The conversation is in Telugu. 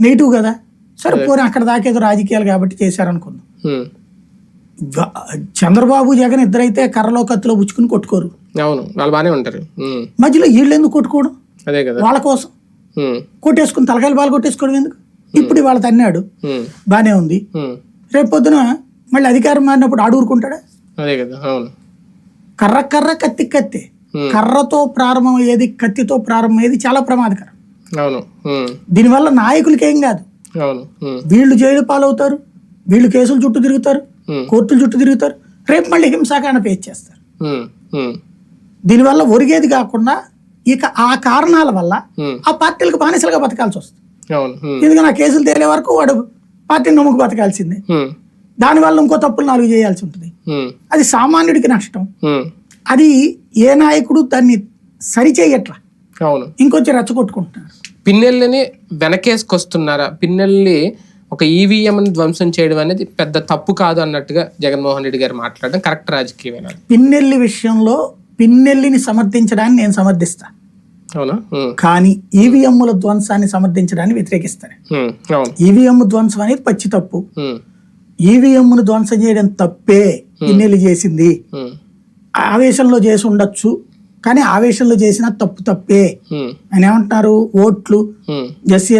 నెగిటివ్ కదా? సరే పోనీ అక్కడ దాకేదో రాజకీయాలు కాబట్టి చేశారనుకుందాం. చంద్రబాబు జగన్ ఇద్దరైతే కర్రలో కత్తిలో పుచ్చుకుని కొట్టుకోరు. అవును వాళ్ళు బాగానే ఉంటారు. మధ్యలో వీళ్ళు ఎందుకు కొట్టుకోవడం? అదే కదా. వాళ్ళ కోసం. కొట్టేసుకుని తలకాయలు బాగా కొట్టేసుకోవడం ఎందుకు? ఇప్పుడు వాళ్ళ తన్నాడు. బానే ఉంది. రేపు పొద్దున మళ్ళీ అధికారం మారినప్పుడు ఆడూరుకుంటాడా అదే కదా అవును. కర్ర కర్ర కత్తి కత్తి. కర్రతో ప్రారంభమయ్యేది కత్తితో ప్రారంభమయ్యేది చాలా ప్రమాదకరం. దీనివల్ల నాయకులకి ఏం కాదు వీళ్ళు జైలు పాలవుతారు వీళ్ళు కేసుల చుట్టూ తిరుగుతారు. కోర్టుల చుట్టూ తిరుగుతారు రేపు మళ్ళీ హింసాకాండ పేచ్ చేస్తారు దీనివల్ల ఒరిగేది కాకుండా ఇక ఆ కారణాల వల్ల. ఆ పార్టీలకు బానిసలుగా బతకాల్సి వస్తుంది. ఎందుకంటే ఆ కేసులు తేలే వరకు వాడు పార్టీని నమ్ముకు బతకాల్సిందే. దానివల్ల ఇంకో తప్పులు నాలుగు చేయాల్సి ఉంటుంది. అది సామాన్యుడికి నష్టం. అది ఏ నాయకుడు దాన్ని సరిచేయట్లా? అవును. ఇంకొంచెం రెచ్చగొట్టుకుంటున్నారు. పిన్నెల్లిని వెనకేసుకొస్తున్నారా? పిన్నెల్లి ఒక ఈవీఎంని ధ్వంసం చేయడం అనేది పెద్ద తప్పు కాదు అన్నట్టుగా జగన్మోహన్ రెడ్డి గారు మాట్లాడడం కరెక్ట్ రాజకీయమేనా? పిన్నెల్లి విషయంలో పిన్నెల్లిని సమర్థించడాన్ని నేను సమర్థిస్తా. అవునా? కానీ ఈవీఎంల ధ్వంసాన్ని సమర్థించడాన్ని వ్యతిరేకిస్తాను. ఈవీఎం ధ్వంసం అనేది పచ్చి తప్పు. ఈవీఎంను ధ్వంసం చేయడం తప్పే పిన్నెల్లి చేసింది. ఆవేశంలో చేసి ఉండొచ్చు. కానీ ఆవేశంలో చేసిన తప్పు తప్పే. అని ఏమంటున్నారు ఓట్లు. ఎస్సీ